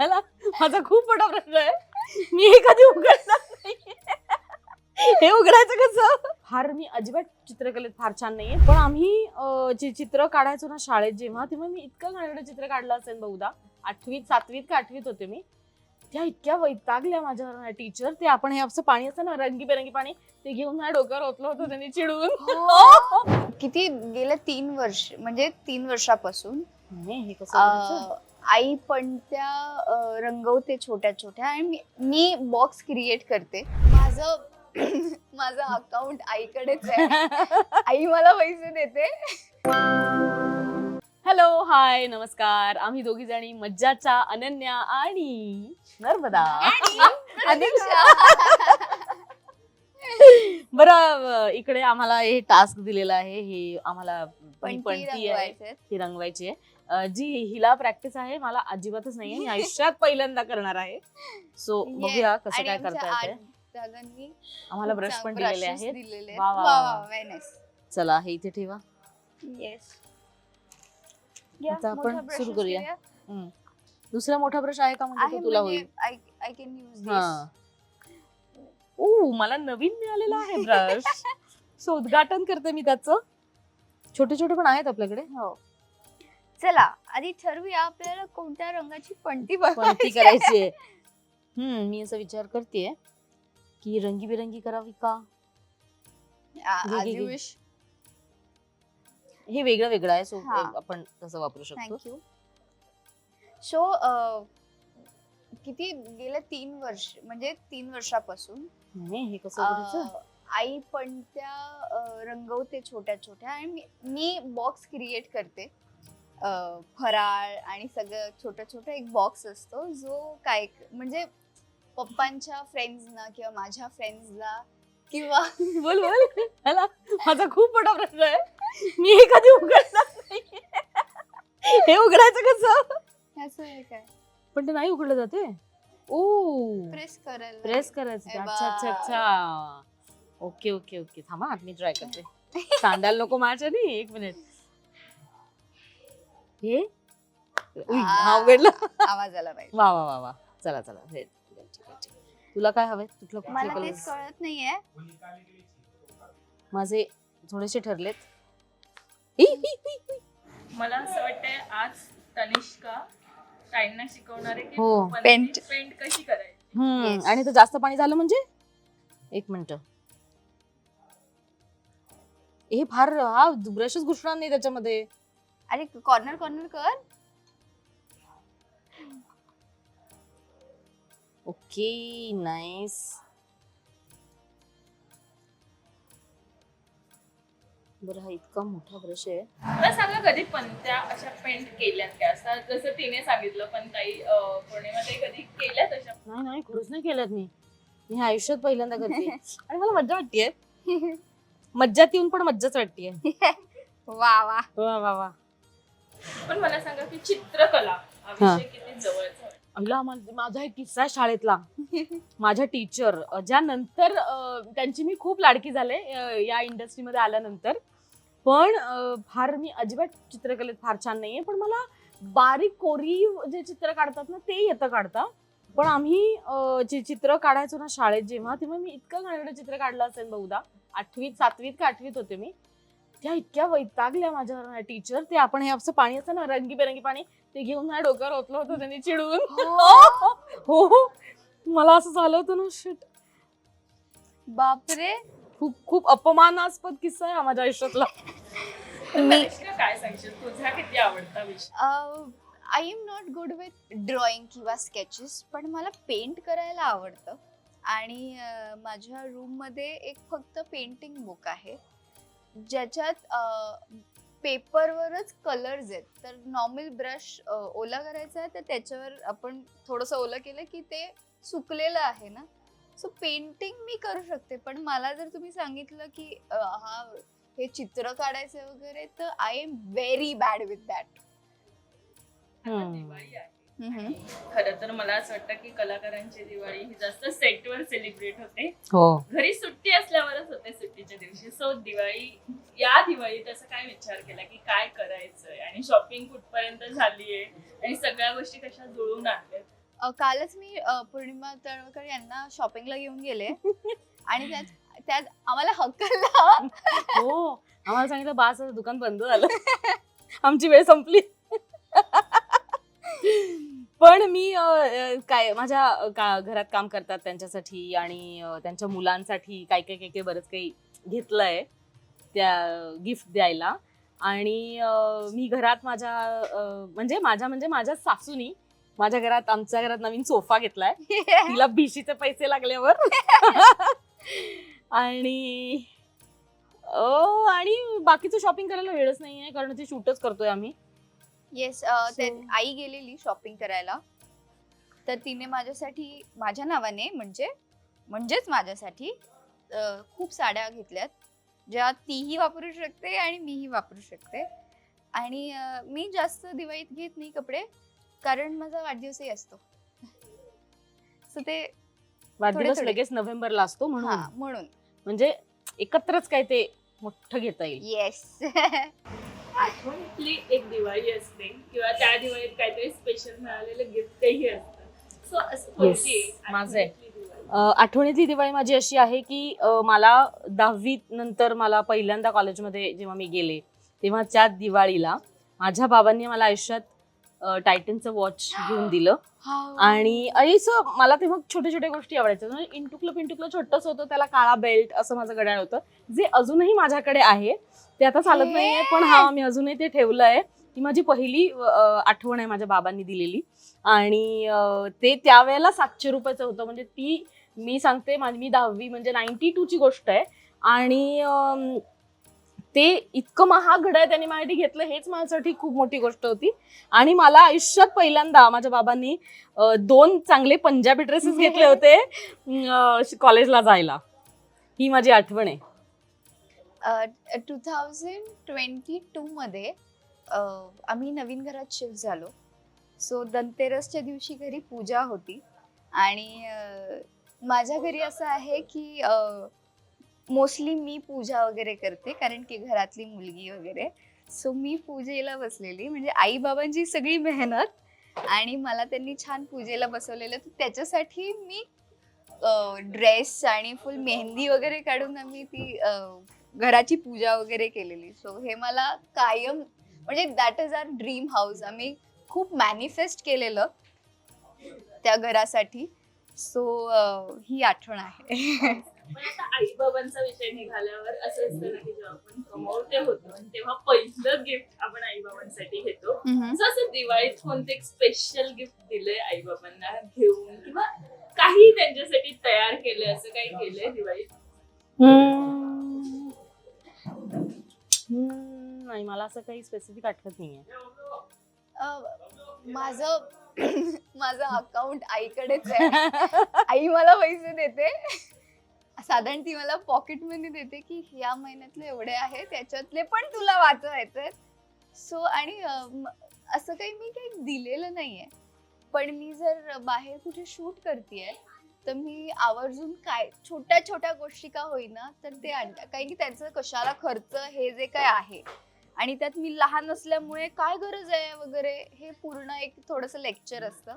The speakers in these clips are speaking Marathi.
ह्याला माझा खूप मोठा प्रश्न आहे. मी हे कधी उघडणार नाही हे उघडायचं कसं? फार मी अजिबात चित्रकलेत फार छान नाहीये. पण आम्ही अं, जे चित्र काढायचो ना शाळेत जेव्हा तेव्हा मी इतकं घाणेरडं चित्र काढलं असेल बहुधा. आठवीत सातवीत का आठवीत होते मी. त्या इतक्या वैतागल्या माझ्या टीचर ते आपण हे असं पाणी असतं ना रंगीबेरंगी पाणी ते घेऊन माझ्या डोक्यावर ओतलं होतं त्यांनी चिडून किती गेल्या तीन वर्ष म्हणजे तीन वर्षापासून? नाही, हे कसं? अं, आई पण त्या अं, रंगवते छोट्या छोट्या आणि मी- बॉक्स क्रिएट करते. माझं माझं अकाउंट आईकडेच आहे. आई मला पैसे देते. हॅलो हाय नमस्कार. आम्ही दोघी जणी मज्जाच्या अनन्या आणि नर्मदा. बरं इकडे आम्हाला हे टास्क दिलेलं आहे. हे आम्हाला पण ही ती पणती आहे. रंगवायचे आहे. जी हिला प्रॅक्टिस आहे मला अजिबातच नाहीये. मी आयुष्यात पहिल्यांदा करणार आहे. सो. बघूया कसं काय करता येते आम्हाला ब्रश पण दिलेले आहेत. वा, वा, वा. चला हे इथे ठेवा. आता आपण सुरू करूया. दुसरा मोठा ब्रश आहे का म्हणजे तुला म्हणजे होईल? This. हा. ओ मला नवीन मिळालेला आहे ब्रश सो उद्घाटन करते मी त्याचं. छोटे छोटे पण आहेत आपल्याकडे. हो. चला आधी ठरवूया आपल्याला कोणत्या रंगाची पणती पण ती बनवायची करायची आहे. हम्म मी असा विचार करतेय की रंगीबेरंगी करावी का? आ- घे, घे, wish. हे वेगळं वेगळं आहे सो हा. आपण तसं वापरू शकतो. थँक्यू सो किती गेल्या तीन वर्ष म्हणजे तीन वर्षापासून नाही, हे कसं करायचं? अं, आई पण त्या अं, रंगवते छोट्या छोट्या आणि मी- मी बॉक्स क्रिएट करते. फराळ आणि सगळं छोटा छोटा एक बॉक्स असतो जो काय म्हणजे पप्पांच्या फ्रेंड्सना किंवा माझ्या फ्रेंड्सला किंवा बोल बोल. ह्याला माझा खूप मोठा प्रश्न आहे. मी हे कधी उघडणार हे उघडायचं कसं? असं आहे काय? पण ते नाही उघडलं जाते ओ. प्रेस करायला प्रेस करायचं. अच्छा अच्छा. अच्छा. Okay okay okay. थांबा मी ट्राय करते. सांडायला नको माझ्या नाही एक मिनिट हे उई, हा आ. उघडला आवाज आला पाहिजे वा वा वा वा चला चला हे, ठीक आहे, ठीक आहे, ठीक आहे. तुला काय हवंय तुला कुठले मला कलर तेच कळत नाहीये माझे थोडेसे ठरलेत. मला असं वाटतंय आज तनिष्का ताईंना शिकवणार आहे की हो. Paint. पेंट कशी करायची हम्म, Yes. आणि ते जास्त पाणी झालं म्हणजे एक मिनिट हे फार हा ब्रशच घुसणार नाही त्याच्यामध्ये अरे कॉर्नर कॉर्नर कर. ओके नाईस बरं हा इतका मोठा ब्रश आहे. मला सांगा कधी पंत्या अशा पेंट केल्यात का? असं जसं तिने सांगितलं पण ताई अं, पौर्णिमाताई कधी केल्यात अशा? नाही नाही खरंच नाही केल्यात मी. मी हे आयुष्यात पहिल्यांदा करते. आणि मला मज्जा वाटतेय. मज्जात येऊन पण मज्जाच वाटतेय. वा वा. वा वा वा. पण मला सांगा की चित्रकला हा हा. विषय किती जवळचा वाटतो. अहिला मा- माझा एक किस्सा आहे शाळेतला. माझ्या टीचर ज्या नंतर अं, त्यांची मी खूप लाडकी झाले अं, या इंडस्ट्रीमध्ये आल्यानंतर. पण अं, फार मी अजिबात चित्रकलेत फार छान नाहीये पण मला बारीक कोरीव जे चित्र काढतात ना ते येतं काढता. पण आम्ही अं, जे चित्र काढायचो ना शाळेत जेव्हा तेव्हा मी इतकं घाणेरडं चित्र काढलं असेल बहुधा. आठवीत सातवीत का आठवीत होते मी. त्या इतक्या वैतागल्या माझ्या टीचर ते आपण हे असं पाणी असतं ना रंगीबेरंगी पाणी ते घेऊन माझ्या डोक्यावर ओतलं होतं त्यांनी चिडून हो? हो. मला असं झालं होतं ना शिट बापरे. खूप खूप अपमानास्पद किस्सा आहे हा माझ्या आयुष्यातला. मी- काय सांगशील? तुझा किती आवडता विषय? I am not good with drawing किंवा स्केचेस पण मला पेंट करायला आवडतं. आणि अं, माझ्या रूममध्ये एक फक्त पेंटिंग बुक आहे. ज्याच्यात पेपरवरच कलर्स आहेत. तर नॉर्मल ब्रश ओला करायचा आहे तर त्याच्यावर आपण थोडंसं ओलं केलं की ते सुकलेलं आहे ना? सो पेंटिंग मी करू शकते पण मला जर तुम्ही सांगितलं की हा हे चित्र काढायचं वगैरे तर I am very bad with that Diwali आहे खरं तर मला असं वाटतं की कलाकारांची दिवाळी ही जास्त सेटवर सेलिब्रेट होते. हो. घरी सुट्टी असल्यावरच होते सुट्टीच्या दिवशी. सो दिवाळी या दिवाळीत असं काय विचार केला की काय करायचंय? आणि शॉपिंग कुठपर्यंत झालीये? आणि सगळ्या गोष्टी कशा जुळून आणल्यात? अ, कालच मी अ, पौर्णिमा तळवकर यांना शॉपिंगला घेऊन गेले. आणि त्यात त्यात आम्हाला हक्कला हो. आम्हाला सांगितलं बास दुकान बंद झालं. आमची वेळ संपली. पण मी अ, काय माझ्या का- घरात काम करतात त्यांच्यासाठी आणि अ, त्यांच्या मुलांसाठी काय काय काय काय बरंच काही घेतलंय त्या गिफ्ट द्यायला. आणि अ, मी घरात माझ्या अ, म्हणजे माझ्या म्हणजे माझ्या सासूनी माझ्या घरात आमच्या घरात नवीन सोफा घेतलाय. तिला भिशीचे पैसे लागल्यावर. आणि अ, आणि बाकीचं शॉपिंग करायला वेळच नाहीये कारण ते शूटच करतोय आम्ही. येस So- आई गेलेली शॉपिंग करायला. तर तिने माझ्यासाठी माझ्या नावाने म्हणजे म्हणजेच माझ्यासाठी अ, खूप साड्या घेतल्यात ज्या तीही वापरू शकते आणि मीही वापरू शकते. आणि अ, मी जास्त दिवाळीत घेत नाही कपडे कारण माझा वाढदिवसही असतो. सो ते वाढदिवस थोडे. लगेच नोव्हेंबरला असतो म्हणून. हा म्हणून. म्हणजे एकत्रच काय ते मोठं घेता येईल. येस आठवणीतली एक दिवाळी असते किंवा त्या दिवाळीत काहीतरी स्पेशल मिळालेलं गिफ्टही असतं सो असं कोणती एक माझं आहे. आठवणीतली दिवाळी? अ, आठवणीतली दिवाळी माझी अशी आहे की अ, मला दहावी नंतर मला पहिल्यांदा कॉलेजमध्ये जेव्हा मी गेले तेव्हा त्या दिवाळीला माझ्या बाबांनी मला आयुष्यात टायटनचं वॉच घेऊन दिलं. आणि असं मला तेव्हा छोट्या छोट्या गोष्टी आवडायच्या. म्हणजे इंटुकलं पिंटुकलं छोटंच होतं त्याला काळा बेल्ट असं माझं घड्याळ होतं. जे अजूनही माझ्याकडे आहे ते आता चालत! नाहीये पण हा मी अजूनही ते ठेवलं आहे. ती माझी पहिली आठवण आहे माझ्या बाबांनी दिलेली. आणि ते त्यावेळेला सातशे रुपयाचं होतं. म्हणजे ती मी सांगते मी दहावी म्हणजे नाईन्टी टूची गोष्ट आहे. आणि ते इतकं महाग घड्याळ त्यांनी माझ्यासाठी घेतलं हेच माझ्यासाठी खूप मोठी गोष्ट होती. आणि मला आयुष्यात पहिल्यांदा माझ्या बाबांनी अ, दोन चांगले पंजाबी ड्रेसेस घेतले होते अ, कॉलेजला जायला. ही माझी आठवण आहे. टू थाउजंड ट्वेंटी टूमध्ये आम्ही नवीन घरात शिफ्ट झालो. सो धनतेरसच्या दिवशी घरी पूजा होती. आणि अ, माझ्या घरी असं आहे की मोस्टली मी पूजा वगैरे करते कारण की घरातली मुलगी वगैरे. सो मी पूजेला बसलेली. म्हणजे आई बाबांची सगळी मेहनत आणि मला त्यांनी छान पूजेला बसवलेलं. तर त्याच्यासाठी मी ड्रेस आणि फुल मेहंदी वगैरे काढून आम्ही ती घराची पूजा वगैरे केलेली. सो हे मला कायम म्हणजे that is our dream house आम्ही खूप मॅनिफेस्ट केलेलं त्या घरासाठी. सो ही आठवण आहे. आई बाबांचा विषय निघाल्यावर असं असतं ना की जेव्हा आपण कमवते होतो आणि तेव्हा पहिलं गिफ्ट आपण आई बाबांसाठी घेतो असं दिवाळीत कोणते एक स्पेशल गिफ्ट दिलंय आई बाबांना घेऊन? किंवा काही त्यांच्यासाठी तयार केलंय असं काही केलंय दिवाळीत? नाही मला असं काही स्पेसिफिक आठवत नाहीये. अ, माझं माझं अकाउंट आईकडेच आहे. आई मला पैसे देते. साधारण ती मला पॉकेट मनी देते की या महिन्यातले एवढे आहे त्याच्यातले पण तुला वाचवायचे सो आणि असं काही मी काही दिलेलं नाहीये. पण मी जर बाहेर कुठे शूट करतेय तर मी आवर्जून काय छोट्या छोट्या गोष्टी का होईना तर ते आणतात. कारण की त्याचं कशाला खर्च हे जे काय आहे. आणि त्यात मी लहान असल्यामुळे काय गरज आहे वगैरे हे पूर्ण एक थोडंसं लेक्चर असतं.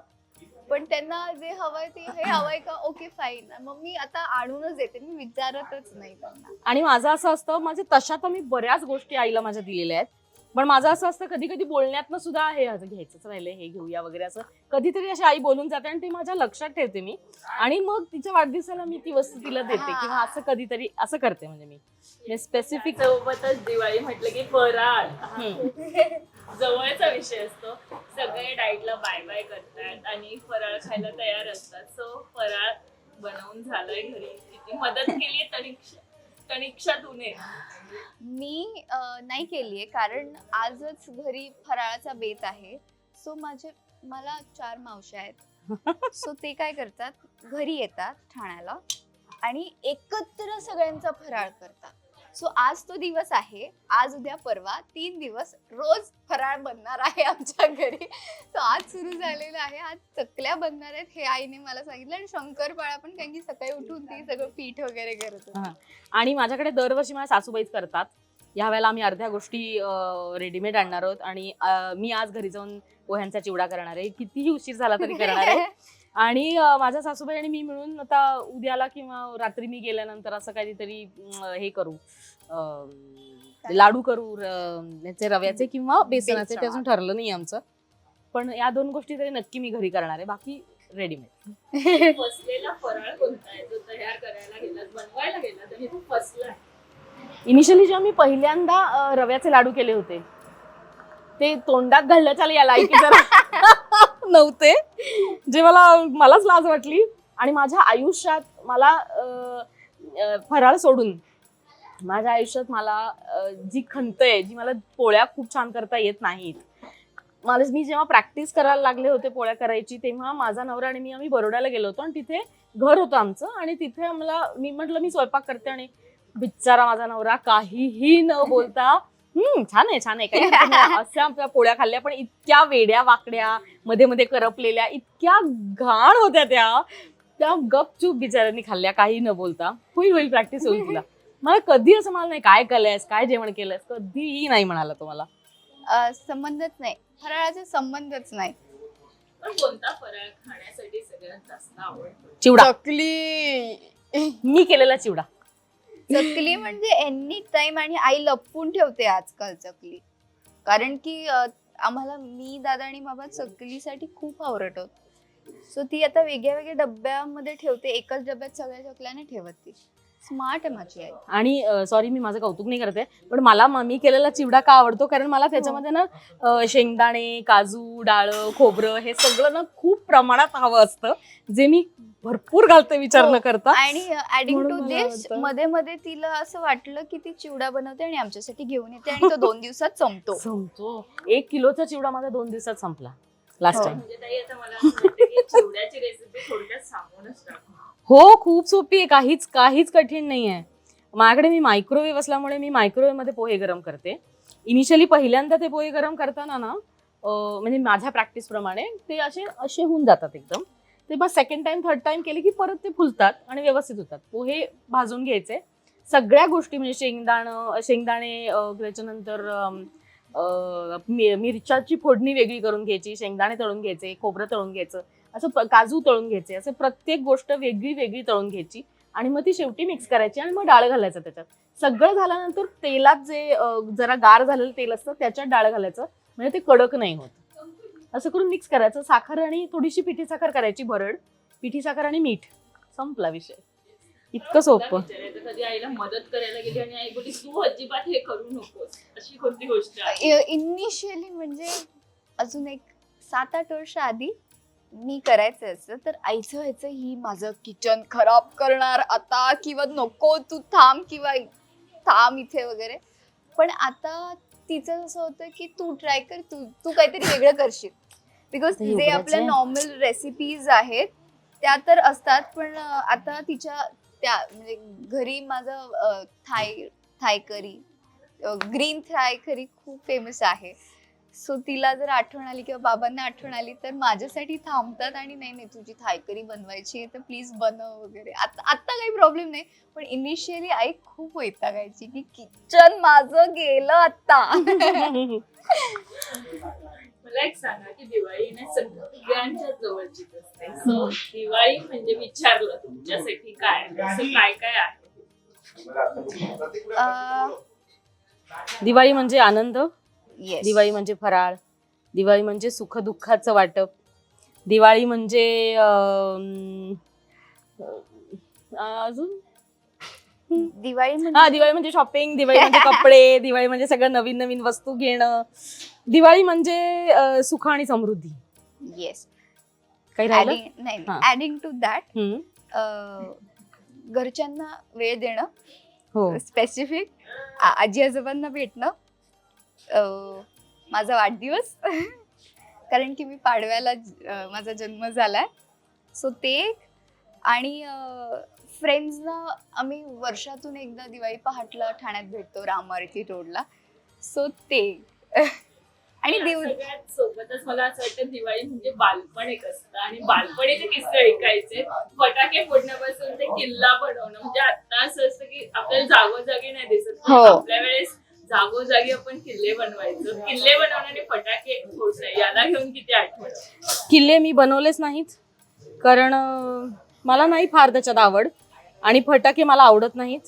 पण त्यांना जे हवंय ते हे हवंय का? ओके फाईन मग मी आता आणूनच देते. मी विचारतच नाही त्यांना. आणि माझं असं असतं माझे तशा तर मी बऱ्याच गोष्टी आईला माझ्या दिलेल्या आहेत. पण माझं असं असतं कधी कधी बोलण्यातनं सुद्धा हे असं घ्यायचंच राहिलंय हे घेऊया वगैरे असं. कधीतरी अशी आई बोलून जाते आणि ती माझ्या लक्षात ठेवते मी. आणि मग तिच्या वाढदिवसाला मी ती वस्तू तिला देते. किंवा असं कधीतरी असं करते म्हणजे मी. स्पेसिफिक सोबतच दिवाळी म्हटलं की फराळ. जवळचा विषय असतो. सगळे डाईटला बाय बाय करतात आणि फराळ खायला तयार असतात. सो फराळ बनवून झालंय घरी. किती मदत केली तनिक्षा तनिक्षा मी अं, नाही केलीये कारण आजच घरी फराळाचा बेत आहे. सो माझे मला चार मावश्या आहेत. सो ते काय करतात? घरी येतात ठाण्याला आणि एकत्र सगळ्यांचा फराळ करतात. सो आज तो दिवस आहे. आज उद्या परवा तीन दिवस रोज फराळ बनणार आहे आमच्या घरी. सो आज सुरू झालेलं आहे. आज चकल्या बनणार आहेत हे आईने मला सांगितलं आणि शंकरपाळा पण कारण की सकाळी उठून ती सगळं पीठ वगैरे करत होती. आणि माझ्याकडे दरवर्षी माझ्या सासूबाईच करतात. ह्या वेळेला आम्ही अर्ध्या गोष्टी रेडीमेड आणणार आहोत. आणि अं, मी आज घरी जाऊन पोह्यांचा चिवडा करणार आहे. कितीही उशीर झाला तरी करणार आहे. आणि माझ्या सासूबाई आणि मी मिळून आता उद्याला किंवा रात्री मी गेल्यानंतर असं काहीतरी हे करू लाडू करू याचे रव्याचे किंवा बेसनाचे ते अजून ठरलं नाही आमचं. पण या दोन गोष्टी तरी नक्की मी घरी करणार आहे. बाकी रेडीमेड फसलेला फराळ कोणता आहे? जो तयार करायला गेलात बनवायला गेलात आणि तो फसला इनिशियली जेव्हा मी पहिल्यांदा रव्याचे लाडू केले होते ते तोंडात घालण्याच्या या लायकी जरा नव्हते. जे मला मलाच लाज वाटली आणि माझ्या आयुष्यात मला फराळ सोडून माझ्या आयुष्यात मला जी खंत आहे जी मला पोळ्या खूप छान करता येत नाहीत. मला मी जेव्हा प्रॅक्टिस करायला लागले होते पोळ्या करायची तेव्हा माझा नवरा आणि मी आम्ही बरोड्याला गेलो होतो आणि तिथे घर होतं आमचं आणि तिथे मला मी म्हटलं मी स्वयंपाक करते आणि बिचारा माझा नवरा काहीही न बोलता हम्म छान आहे छान आहे. काही हरकत नाही." अशा आमच्या पोळ्या खाल्ल्या पण इतक्या वेड्या वाकड्या मध्ये मध्ये करपलेल्या इतक्या घाण होत्या त्या. त्या गपचूप बिचाऱ्यांनी खाल्ल्या काही न बोलता. होईल होईल प्रॅक्टिस होईल तुला. मला कधी असं मला नाही काय केलंयस? काय जेवण केलंयस? कधीही नाही म्हणाला तो मला. अं, संबंधच नाही. फराळाचा संबंधच नाही. पण कोणता फराळ खाण्यासाठी सगळ्यात जास्त आवडतो? चिवडा. चकली. मी केलेला चिवडा. चकली म्हणजे एनी टाइम आणि आई लपवून ठेवते आजकाल चकली. कारण की आम्हाला मी दादा आणि बाबा चकलीसाठी खूप आवडत होत सो ती आता वेगळ्या वेगळ्या डब्यामध्ये ठेवते. एकाच डब्यात सगळ्या चकल्या नाही ठेवत ती. स्मार्ट आहे माझी आई. आणि सॉरी मी माझं कौतुक नाही करते पण मला म- मी केलेला चिवडा का आवडतो? कारण मला त्याच्यामध्ये ना अ, शेंगदाणे काजू डाळ खोबरं हे सगळं ना खूप प्रमाणात हवं असतं जे मी भरपूर घालते विचार न हो. करता. आणि ऍडिंग टू मला दिस आवडतं. मध्ये मध्ये तिला असं वाटलं की ती चिवडा बनवते आणि आमच्यासाठी घेऊन येते आणि तो दोन दिवसात संपतो. संपतो. एक किलोचा चिवडा माझा दोन दिवसात संपला लास्ट हो. टाइम म्हणजे ताई आता मला असं वाटतं की चिवड्याची रेसिपी थोडक्यात सांगूनच टाकू. हो खूप सोपी आहे. काहीच काहीच कठीण नाही आहे माझ्याकडे मी मायक्रोवेव्ह असल्यामुळे मी मायक्रोवेव्हमध्ये पोहे गरम करते. इनिशियली पहिल्यांदा ते पोहे गरम करताना ना म्हणजे माझ्या प्रॅक्टिसप्रमाणे ते असे असे होऊन जातात एकदम. ते मग सेकंड टाइम थर्ड टाइम केले की परत ते फुलतात आणि व्यवस्थित होतात. पोहे भाजून घ्यायचे. सगळ्या गोष्टी म्हणजे शेंगदाणं शेंगदाणे त्याच्यानंतर मि- मिरच्याची फोडणी वेगळी करून घ्यायची. शेंगदाणे तळून घ्यायचे खोबरं तळून घ्यायचं. असं काजू तळून घ्यायचे असं प्रत्येक गोष्ट वेगळी वेगळी तळून घ्यायची आणि मग ती शेवटी मिक्स करायची आणि मग डाळ घालायचं त्याच्यात. सगळं झाल्यानंतर तेलात जे जरा गार झालेलं तेल असतं त्याच्यात डाळ घालायचं. म्हणजे ते कडक नाही होत. असं करून मिक्स करायचं. साखर आणि थोडीशी पिठी साखर करायची भरड पिठी साखर आणि मीठ. संपला विषय. इतकं सोपं. कधी आईला मदत करायला गेली आणि आई बोली तू अजिबात हे करू नकोस. अशी कोणती गोष्ट आहे? इनिशियली म्हणजे अजून एक सात आठ वर्ष आधी मी करायचं असं तर आईचं व्हायचं ही माझं किचन खराब करणार आता किंवा नको तू थांब किंवा थांब इथे वगैरे. पण आता तिचं असं होतं की तू ट्राय कर तू तू काहीतरी वेगळं करशील. बिकॉज जे आपल्या. नॉर्मल रेसिपीज आहेत त्या तर असतात पण आता तिच्या त्या म्हणजे घरी माझं थाय थाय करी ग्रीन थाय करी खूप फेमस आहे. सो तिला जर आठवण आली किंवा बाबांना आठवण आली तर माझ्यासाठी थांबतात आणि नाही नाही तुझी थायकरी बनवायची आहे तर प्लीज बनव वगैरे. आता आता काही प्रॉब्लेम नाही पण इनिशियली आई खूप वैतागायची की किचन माझं गेलं आता मला एक सांगा की दिवाळी ना सगळ्यांच्या जवळचीच असते. So, दिवाळी म्हणजे विचारलं तुमच्यासाठी काय? असं काय काय आहे? अं, दिवाळी म्हणजे आनंद? Yes. दिवाळी म्हणजे फराळ दिवाळी म्हणजे सुख दुःखाचं वाटप दिवाळी म्हणजे अं, अं, अजून दिवाळी हा म्हणजे दिवाळी म्हणजे शॉपिंग दिवाळी म्हणजे कपडे दिवाळी म्हणजे सगळं नवीन नवीन वस्तू घेणं दिवाळी म्हणजे अं, सुख आणि समृद्धी येस काही राहिलं नाही हा. Adding to that hmm. घरच्यांना वेळ देणं हो स्पेसिफिक आजी आजोबांना भेटणं माझा वाढदिवस. कारण की मी पाडव्याला माझा जन्म झालाय. सो ते. आणि फ्रेंड्सना आम्ही वर्षातून एकदा दिवाळी पहाटला ठाण्यात भेटतो रामारती रोडला. सो ते आणि दिव सोबतच मला असं वाटतं दिवाळी म्हणजे बालपण एक असतं. आणि बालपणीचे किस्से ऐकायचे. फटाके फोडण्यापासून ते किल्ला बनवणं. म्हणजे आता असं असतं की आपल्याला जागोजागी नाही दिसत. हो. आपल्या वेळेस जागोजागी आपण किल्ले बनवायचो. किल्ले बनवण्याने फटाके फोडणे याला घेऊन किती आठवण. किल्ले मी बनवलेच नाहीत. कारण अं, मला नाही फार त्याच्यात आवड. आणि फटाके मला आवडत नाहीत.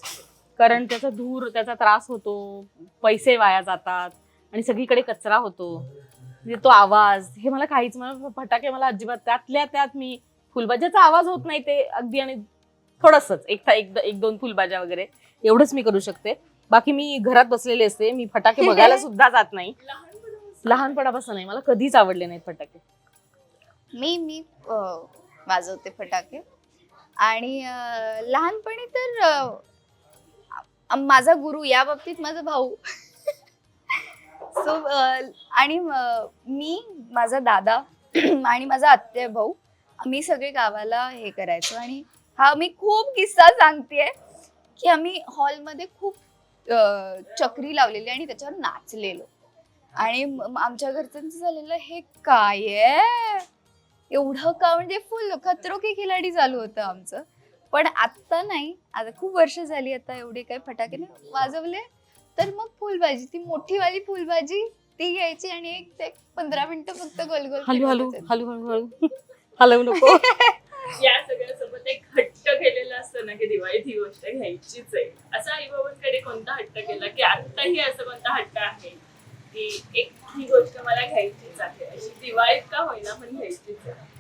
कारण त्याचा धूर त्याचा त्रास होतो. पैसे वाया जातात. आणि सगळीकडे कचरा होतो. म्हणजे तो आवाज हे मला काहीच मला फटाके मला अजिबात त्यातल्या त्यात मी फुलबाज्याचा आवाज होत नाही ते अगदी आणि थोडंसंच. एक एक एक दोन फुलबाज्या वगैरे. एवढंच मी करू शकते. बाकी मी घरात बसलेले असते मी फटाके बघायला सुद्धा जात नाही. लहानपणापासून. नाही मला कधीच आवडले नाहीत फटाके. मी मी अं, वाजवते फटाके. आणि अं, लहानपणी तर अं, आ- माझा गुरु या बाबतीत माझा भाऊ. सो आणि अं, मी माझा दादा आणि माझा आत्या भाऊ आम्ही सगळे गावाला हे करायचो. आणि हा मी खूप किस्सा सांगतेय की आम्ही हॉलमध्ये खूप चक्री लावलेली आणि त्याच्यावर नाचलेलो. आणि आमच्या घरच्यांचं झालेलं हे काय आहे? एवढं का म्हणजे फुल खतरो की खिलाडी चालू होतं आमचं. पण आत्ता नाही. आता खूप वर्ष झाली आता एवढे काही फटाके नाही वाजवले. तर मग फुलभाजी ती मोठी वाली फुलभाजी ती घ्यायची आणि एक ते पंधरा मिनिटं फक्त गोल गोल हलू हलू. हलू हलू हलू. हलवू नको. या सगळ्यासोबत एक हट्ट केलेला असतं ना की दिवाळीत ही गोष्ट घ्यायचीच आहे. असा आई बाबांकडे कोणता हट्ट केला की आत्ताही असं कोणता हट्ट आहे की एक ही गोष्ट मला घ्यायचीच आहे. अशी दिवाळीत का होईना पण घ्यायचीच आहे.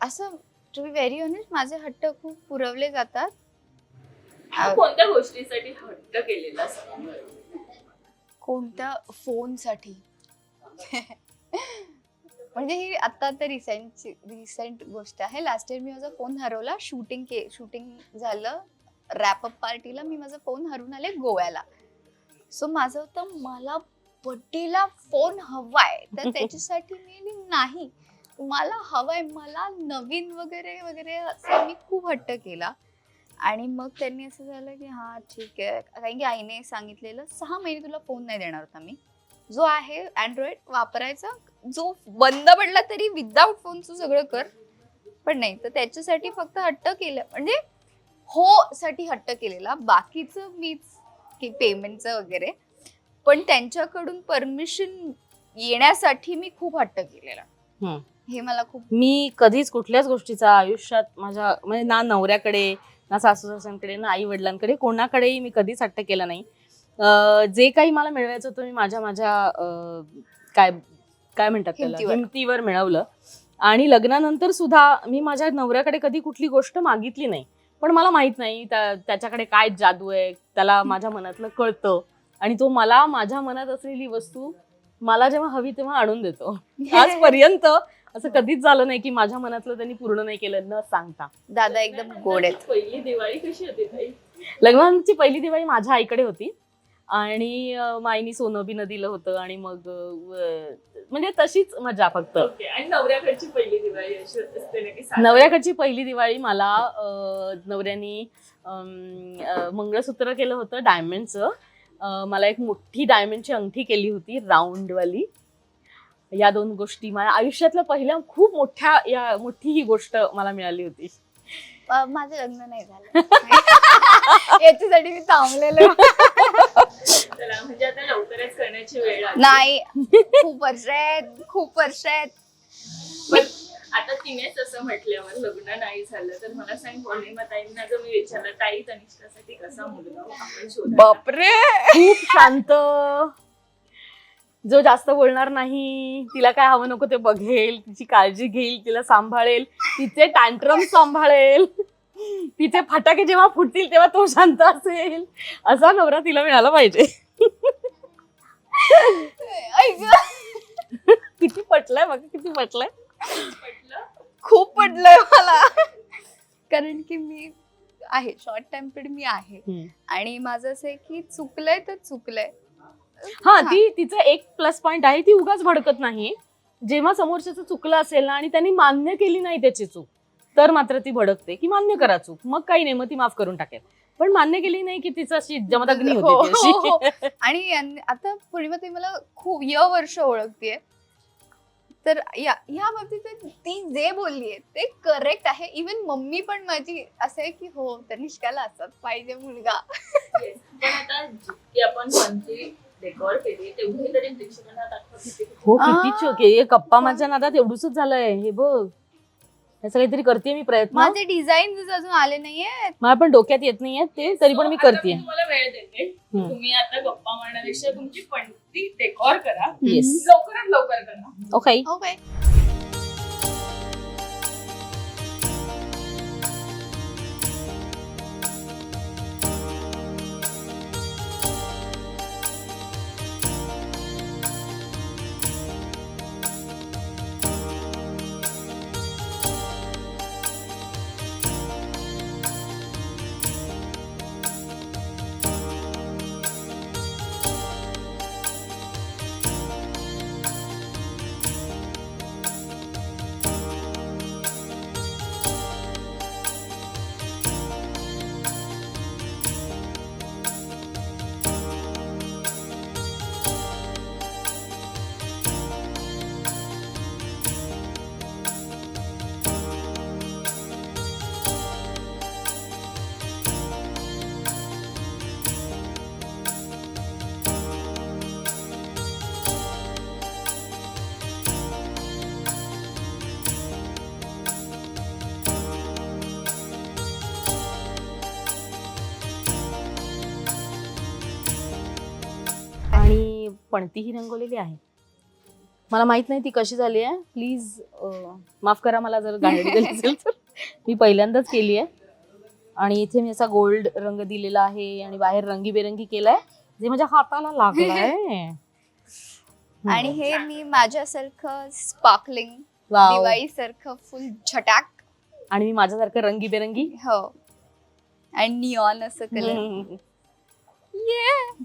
असं टू बी व्हेरी ऑनेस्ट माझे हट्ट खूप पुरवले जातात. तू कोणत्या गोष्टीसाठी हट्ट केलेला असतो? कोणत्या फोनसाठी? म्हणजे ही आता तर रिसेंट रिसेंट गोष्ट आहे. लास्ट इयर मी माझा फोन हरवला शूटिंग के शूटिंग झालं रॅपअप पार्टीला मी माझा फोन हरवून आले गोव्याला. सो माझं होतं मला बड्डेला फोन हवाय. तर त्याच्यासाठी मी नाही मला हवाय मला नवीन वगैरे वगैरे असं मी खूप हट्ट केला. आणि मग त्यांनी असं झालं की हा ठीक आहे. कारण की आईने सांगितलेलं सहा महिने तुला फोन नाही देणार होता मी. जो आहे अँड्रॉइड वापरायचा. जो बंद पडला तरी विदाऊट फोनचं सगळं कर. पण नाही तर त्याच्यासाठी फक्त हट्ट केलं. म्हणजे हो साठी हट्ट केलेला. बाकीचं मीच की पेमेंटचं वगैरे. पण त्यांच्याकडून परमिशन येण्यासाठी मी खूप हट्ट केलेला. हे. मला खूप मी कधीच कुठल्याच गोष्टीचा आयुष्यात माझ्या म्हणजे ना नवऱ्याकडे ना सासू सासऱ्यांकडे ना आई वडिलांकडे कोणाकडेही मी कधीच हट्ट केला नाही. जे काही मला मिळवायचं होतं मी माझ्या माझ्या काय काय म्हणतात त्याला? हिमतीवर. हिमतीवर मिळवलं. आणि लग्नानंतर सुद्धा मी माझ्या नवऱ्याकडे कधी कुठली गोष्ट मागितली नाही. पण मला माहीत नाही त्या- त्याच्याकडे काय जादू आहे त्याला माझ्या मनातलं कळतं. आणि तो मला माझ्या मनात असलेली वस्तू मला जेव्हा हवी तेव्हा आणून देतो. आजपर्यंत असं कधीच झालं नाही की माझ्या मनातलं त्यांनी पूर्ण नाही केलं न सांगता. दादा एकदम गोड आहेत. पहिली दिवाळी कशी होती लग्नाची पहिली दिवाळी माझ्या आईकडे होती. आणि अं, माईनी सोनं बिनं दिलं होतं आणि मग म्हणजे तशीच मजा फक्त. आणि नवऱ्याकडची पहिली दिवाळी अशी असते ना की सात- नवऱ्याकडची पहिली दिवाळी मला नवऱ्यानी मंगळसूत्र केलं होतं डायमंडचं. मला एक मोठी डायमंडची अंगठी केली होती राऊंडवाली. या दोन गोष्टी माझ्या आयुष्यातल्या पहिल्या खूप मोठ्या या मोठी ही गोष्ट मला मिळाली होती. माझं लग्न नाही झालं. याच्यासाठी मी थांबलेलो. चला म्हणजे आता लवकरच करण्याची वेळ आली. नाही खूप वर्ष आहेत खूप वर्ष आहेत. पण आता तिनेच असं म्हटल्यावर लग्न नाही झालं. तर मला सांग पौर्णिमा ताईंना जर मी विचारलं ताई तनिष्ठासाठी कसा मुलगा आपण शोधायचा? बापरे! खूप शांत. जो जास्त बोलणार नाही तिला काय हवं नको ते बघेल तिची काळजी घेईल तिला सांभाळेल तिचे टँट्रम सांभाळेल. तिचे फटाके जेव्हा फुटतील तेव्हा तो शांत असेल. असा नवरा तिला मिळाला पाहिजे. किती पटलंय बघा किती पटलंय. खूप पडलंय मला. कारण की मी आहे शॉर्ट टेम्पर्ड मी आहे. आणि माझं असं आहे की चुकलंय तर चुकलंय. हा ती तिचं एक प्लस पॉइंट आहे ती उगाच भडकत नाही. जेव्हा समोरच्याचं चुकलं असेल ना आणि त्यांनी मान्य केली नाही त्याची चूक तर मात्र ती भडकते. की मान्य करा चूक. मग काही नाही मग ती माफ करून टाकेल. पण मान्य केली नाही की तिचं अशी जमदग्नी हो, होती ती हो, अशी. आणि यां- आता पूर्णिमा ती मला खूप य वर्ष ओळखतीये. तर या ह्या बाबतीत ती जे बोलली आहे ते करेक्ट आहे. इवन मम्मी पण माझी असं आहे की हो तनिष्काला असंच पाहिजे मुलगा. Yes. पण आता जितकी आपण पंथी रेकॉर्ड केली तेवढी तरी प्रेक्षकांना दाखवा किती हो. किती चोक आहे. कप्पा माझ्या नादात एवढूच झालंय. हे बघ. काहीतरी करते मी प्रयत्न. माझे डिझाईन अजून आले नाहीये मला पण डोक्यात येत नाहीये ते तरी पण मी करते तुम्हाला वेळ देते. हम्म. तुम्ही आता गप्पा मारण्यापेक्षा तुमची पंथी रेकॉर्ड करा. लवकरात लवकर करा. ओके ओके आणि पणती ही रंगवलेली आहे. मला माहीत नाही ती कशी झाली आहे. प्लीज माफ करा मला जर गाडी गेली असेल तर. मी पहिल्यांदाच केली आहे. आणि इथे मी असा गोल्ड रंग दिलेला आहे आणि बाहेर रंगीबेरंगी केलाय. जे माझ्या हाताला लागलाय. आणि हे मी माझ्यासारखं स्पार्कलिंग. दिवाळी सारखं फुल झटाक. आणि मी माझ्यासारखं रंगीबेरंगी. हो. आणि निऑन असं कलर ये